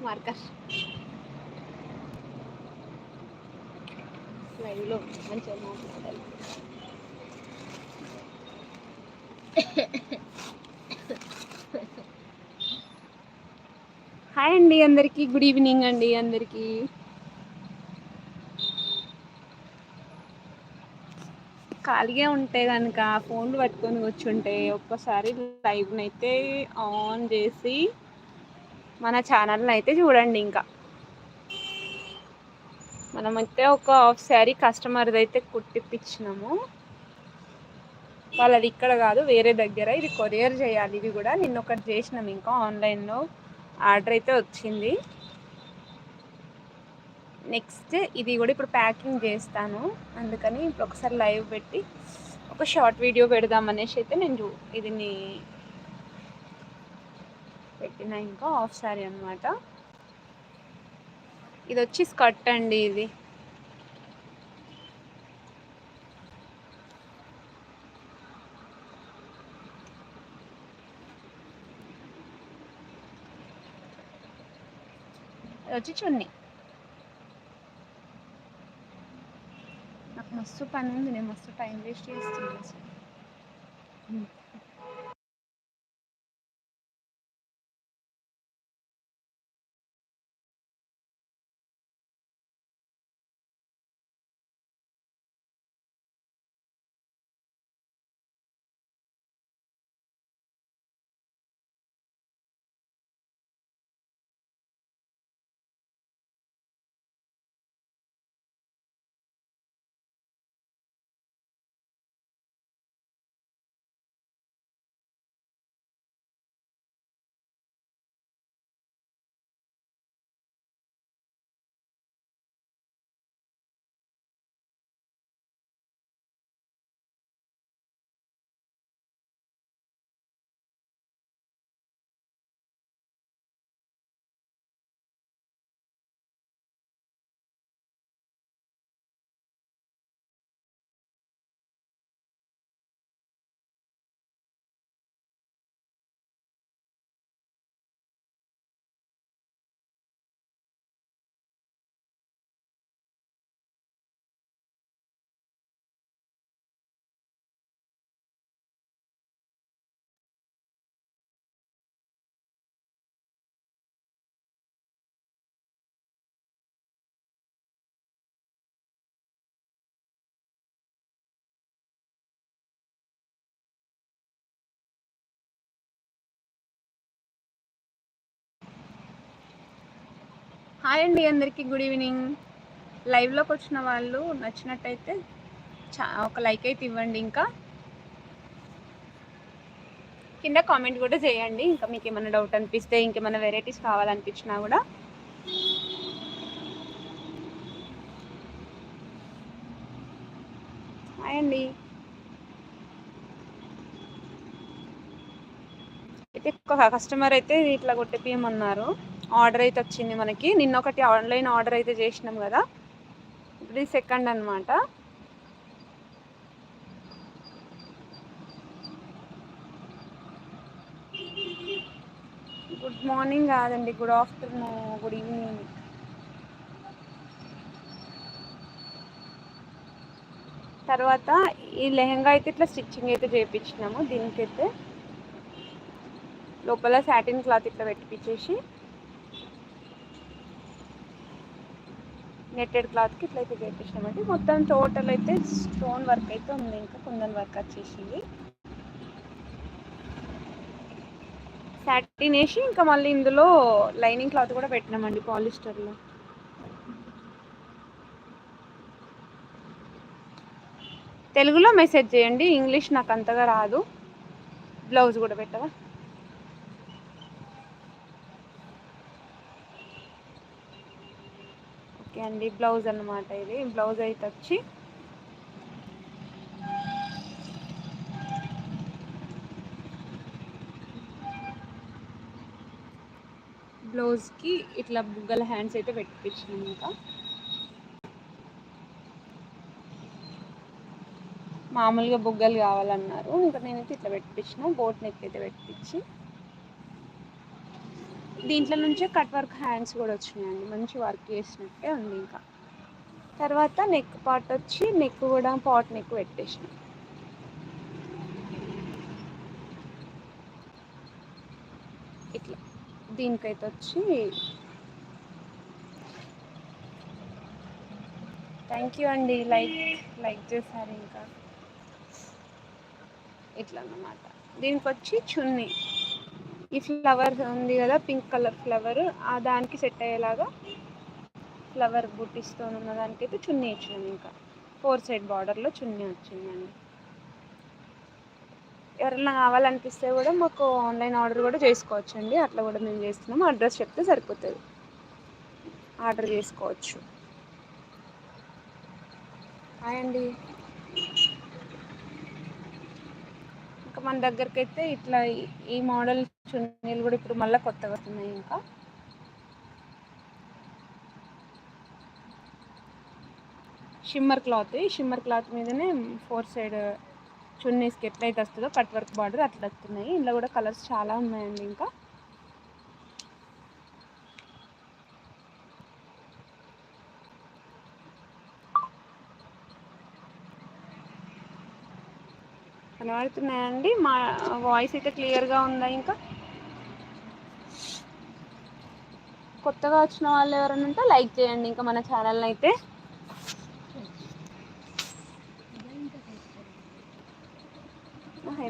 Marker లైవ్లో మంచిగా మాట్లాడాలి. హాయ్ అండి అందరికీ గుడ్ ఈవినింగ్ అండి అందరికీ. ఖాళీగా ఉంటే కనుక ఫోన్లు పట్టుకొని కూర్చుంటే ఒక్కసారి లైవ్ని అయితే ఆన్ చేసి మన ఛానల్ని అయితే చూడండి ఇంకా. మనమైతే ఒక హాఫ్ శారీ కస్టమర్ది అయితే కుట్టిపించినాము వాళ్ళది ఇక్కడ కాదు వేరే దగ్గర. ఇది కొరియర్ చేయాలి. ఇది కూడా నిన్న ఒకటి చేసినాం ఇంకా ఆన్లైన్లో. ఆర్డర్ అయితే వచ్చింది. నెక్స్ట్ ఇది కూడా ఇప్పుడు ప్యాకింగ్ చేస్తాను. అందుకని ఇప్పుడు ఒకసారి లైవ్ పెట్టి ఒక షార్ట్ వీడియో పెడదాం అనేసి అయితే నేను చూ ఇది పెట్టిన ఇంకా హాఫ్ సారీ అనమాట ఇది వచ్చి స్కర్ట్ అండి ఇది. వచ్చి చున్నీ. నాకు మస్తు పని ఉంది. నేను మస్తు టైం వేస్ట్ చేస్తుంది హాయ్ అండి అందరికీ గుడ్ ఈవినింగ్. లైవ్లోకి వచ్చిన వాళ్ళు నచ్చినట్టయితే చా ఒక లైక్ అయితే ఇవ్వండి ఇంకా. కింద కామెంట్ కూడా చేయండి. ఇంకా మీకు ఏమైనా డౌట్ అనిపిస్తే ఇంకేమైనా వెరైటీస్ కావాలనిపించినా కూడా. హాయ్ అండి. అయితే ఒక కస్టమర్ అయితే ఇట్లా కొట్టిపియమన్నారు ఆర్డర్ అయితే వచ్చింది మనకి. నిన్న ఒకటి ఆన్లైన్ ఆర్డర్ అయితే చేసినాం కదా. ఇప్పుడు సెకండ్ అనమాట గుడ్ మార్నింగ్ కాదండి గుడ్ ఆఫ్టర్నూన్ గుడ్ ఈవినింగ్ తర్వాత ఈ లెహంగా అయితే ఇట్లా స్టిచ్చింగ్ అయితే చేయించినాము దీనికైతే. లోపల సాటిన్ క్లాత్ ఇట్లా పెట్టిపించేసి నెట్టెడ్ క్లాత్కి ఇట్లా అయితే చేపించినామండి మొత్తం టోటల్ అయితే స్టోన్ వర్క్ అయితే ఉంది. ఇంకా కుందన్ వర్క్ వచ్చేసింది. సాటిన్ వేసి ఇంకా మళ్ళీ ఇందులో లైనింగ్ క్లాత్ కూడా పెట్టినామండి పాలిస్టర్లో తెలుగులో మెసేజ్ చేయండి. ఇంగ్లీష్ నాకు అంతగా రాదు. బ్లౌజ్ కూడా పెట్టవా? ఓకే అండి. బ్లౌజ్ అనమాట ఇది. బ్లౌజ్ అయితే వచ్చి బ్లౌజ్కి ఇట్లా బుగ్గల హ్యాండ్స్ అయితే పెట్టించినాం ఇంకా మామూలుగా బుగ్గలు కావాలన్నారు. ఇంకా నేనైతే ఇట్లా పెట్టించిన బోట్ నెక్ అయితే పెట్టించి దీంట్లో నుంచే కట్ వర్క్ హ్యాండ్స్ కూడా వచ్చినాయండి. మంచి వర్క్ చేసినట్టే ఉంది ఇంకా. తర్వాత నెక్ పార్ట్ వచ్చి నెక్ కూడా పాట్ నెక్ పెట్టేసిన. ఇట్లా. దీనికైతే వచ్చి థ్యాంక్ యూ అండి. లైక్ లైక్ చేశారు ఇంకా. ఇట్లా అన్నమాట. దీనికి వచ్చి చున్నీ. ఈ ఫ్లవర్ ఉంది కదా పింక్ కలర్ ఫ్లవర్ ఆ దానికి సెట్ అయ్యేలాగా ఫ్లవర్ బుట్టిస్తో ఉన్న దానికైతే చున్నీ ఇచ్చినాం ఇంకా. ఫోర్ సైడ్ బార్డర్లో చున్నీ వచ్చిందండి. ఎవరైనా కావాలనిపిస్తే కూడా మాకు ఆన్లైన్ ఆర్డర్ కూడా చేసుకోవచ్చండి. అట్లా కూడా మేము చేస్తున్నాము అడ్రస్ చెప్తే సరిపోతుంది. ఆర్డర్ చేసుకోవచ్చు. హాయ్ అండి. ఇంకా మన దగ్గరికి అయితే ఇట్లా ఈ మోడల్ చున్నీలు కూడా ఇప్పుడు మళ్ళీ కొత్తగా వస్తున్నాయి ఇంకా. షిమ్మర్ క్లాత్ ఈ షిమ్మర్ క్లాత్ మీదనే ఫోర్ సైడ్ చున్నీస్కి ఎట్లయితే వస్తుందో కట్ వర్క్ బార్డర్ అట్లా వస్తున్నాయి. ఇందులో కూడా కలర్స్ చాలా ఉన్నాయండి ఇంకా. కనబడుతున్నాయండి మా వాయిస్ అయితే క్లియర్గా ఉందా ఇంకా? కొత్తగా వచ్చిన వాళ్ళు ఎవరైనా ఉంటే లైక్ చేయండి ఇంకా మన ఛానల్ని అయితే.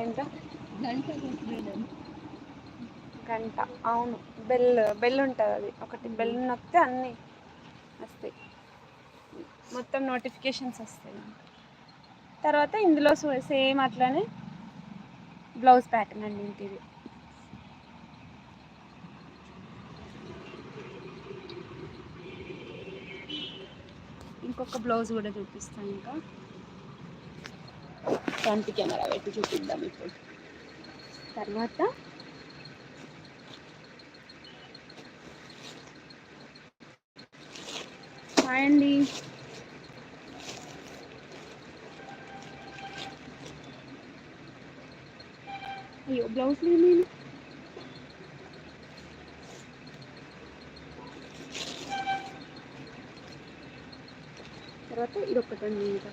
ఎంత గంట. అవును. బెల్ బెల్ ఉంటుంది అది. ఒకటి బెల్ నొక్కితే అన్నీ వస్తాయి. మొత్తం నోటిఫికేషన్స్ వస్తాయి తర్వాత ఇందులో సేమ్ అట్లానే బ్లౌజ్ ప్యాటర్న్ అండి ఇంటిది. ఇంకొక బ్లౌజ్ కూడా చూపిస్తాను ఇంకా. ఫ్రంట్ కెమెరా పెట్టి చూపిద్దాం ఇప్పుడు. తర్వాత హాయ్ అండి. అయ్యో బ్లౌజ్ లేదు నేను తర్వాత ఇది ఒకటండి ఇంకా.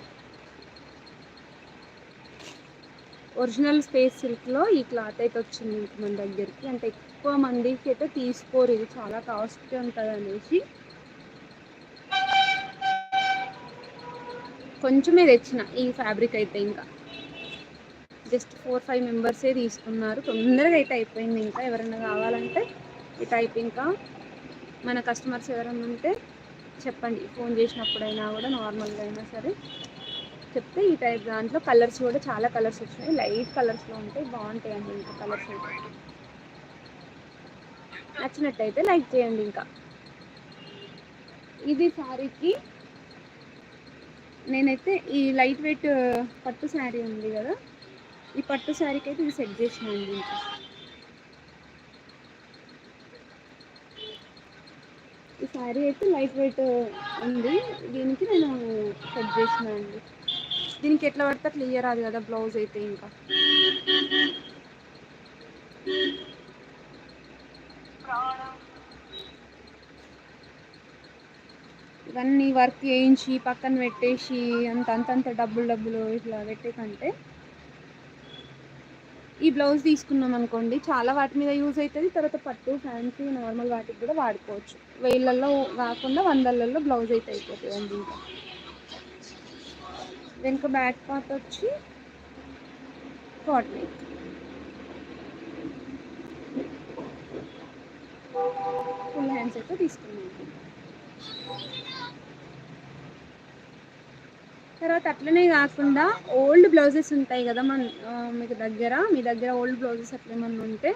ఒరిజినల్ స్పేస్ సిల్క్లో ఈ క్లాత్ అయితే వచ్చింది ఇంక మన దగ్గరికి. అంటే ఎక్కువ మందికి అయితే తీసుకోరు. ఇది చాలా కాస్ట్ ఉంటుంది అనేసి. కొంచెమే తెచ్చిన ఈ ఫ్యాబ్రిక్ అయితే ఇంకా. జస్ట్ ఫోర్ ఫైవ్ మెంబర్సే తీసుకున్నారు. తొందరగా అయితే అయిపోయింది. ఇంకా ఎవరైనా కావాలంటే ఈ టైప్ ఇంకా మన కస్టమర్స్ ఎవరైనా ఉంటే చెప్పండి. ఫోన్ చేసినప్పుడైనా కూడా నార్మల్గా అయినా సరే చెప్తే ఈ టైప్ దాంట్లో కలర్స్ కూడా చాలా కలర్స్ వచ్చినాయి. లైట్ కలర్స్లో ఉంటాయి. బాగుంటాయండి ఇంకా కలర్స్ నచ్చినట్టయితే లైక్ చేయండి ఇంకా. ఇది శారీకి నేనైతే ఈ లైట్ వెయిట్ పట్టు శారీ ఉంది కదా. ఈ పట్టు శారీకి అయితే ఇది సెట్ చేసినాను ఇంకా ఈ శారీ అయితే లైట్ వెయిట్ ఉంది. దీనికి నేను సెట్ చేసిన అండి దీనికి ఎట్లా పడితే అట్లా ఇయ్యరాదు కదా బ్లౌజ్ అయితే ఇంకా. ఇవన్నీ వర్క్ చేయించి పక్కన పెట్టేసి అంత అంతంత డబ్బులు డబ్బులు ఇట్లా పెట్టే కంటే ఈ బ్లౌజ్ తీసుకున్నాం అనుకోండి చాలా వాటి మీద యూజ్ అవుతుంది తర్వాత పట్టు ఫ్యాన్సీ నార్మల్ వాటికి కూడా వాడుకోవచ్చు. వేళ్ళల్లో కాకుండా వందలలో బ్లౌజ్ అయితే అయిపోతుంది ఇంకా. వెనుక బ్యాక్ పార్ట్ వచ్చి కాటన్ ఫుల్ హ్యాండ్స్ అయితే తీసుకున్నాం. తర్వాత అట్లనే కాకుండా ఓల్డ్ బ్లౌజెస్ ఉంటాయి కదా మన మీకు దగ్గర మీ దగ్గర ఓల్డ్ బ్లౌజెస్ అట్లా ఏమన్నా ఉంటే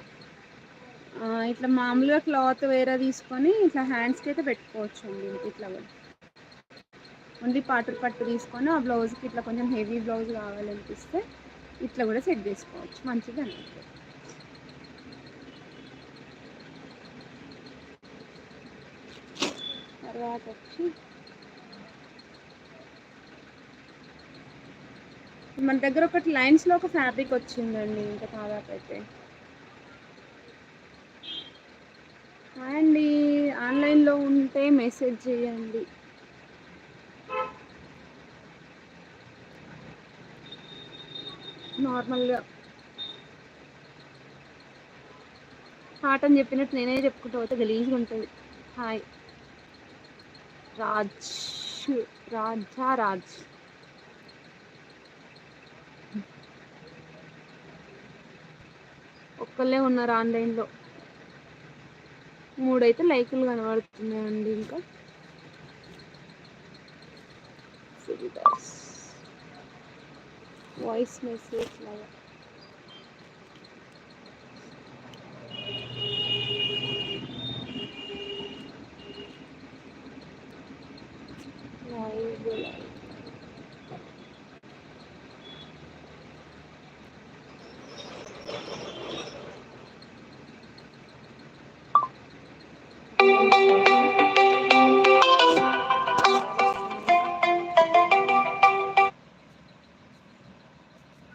ఇట్లా మామూలుగా క్లాత్ వేరే తీసుకొని ఇట్లా హ్యాండ్స్కి అయితే పెట్టుకోవచ్చు అండి ఇట్లా కూడా. ఓన్లీ పాటర్ పట్టు తీసుకొని ఆ బ్లౌజ్కి ఇట్లా కొంచెం హెవీ బ్లౌజ్ కావాలనిపిస్తే ఇట్లా కూడా సెట్ చేసుకోవచ్చు మంచిది అన్నట్టు. తర్వాత వచ్చి మన దగ్గర ఒకటి లైన్స్లో ఒక ఫ్యాబ్రిక్ వచ్చిందండి ఇంకా దాదాపు అయితే. హాయ్ అండి ఆన్లైన్లో ఉంటే మెసేజ్ చేయండి. నార్మల్గా. హాట్ అని చెప్పినట్టు నేనే చెప్పుకుంటూ పోతే గలీజ్గా ఉంటుంది. హాయ్. రాజ్ రాజా రాజ్. ఒక్కళ్ళే ఉన్నారు ఆన్లైన్లో. మూడైతే లైకులు కనబడుతున్నాయండి ఇంకా. వాయిస్ మెసేజ్ లాగా. Live live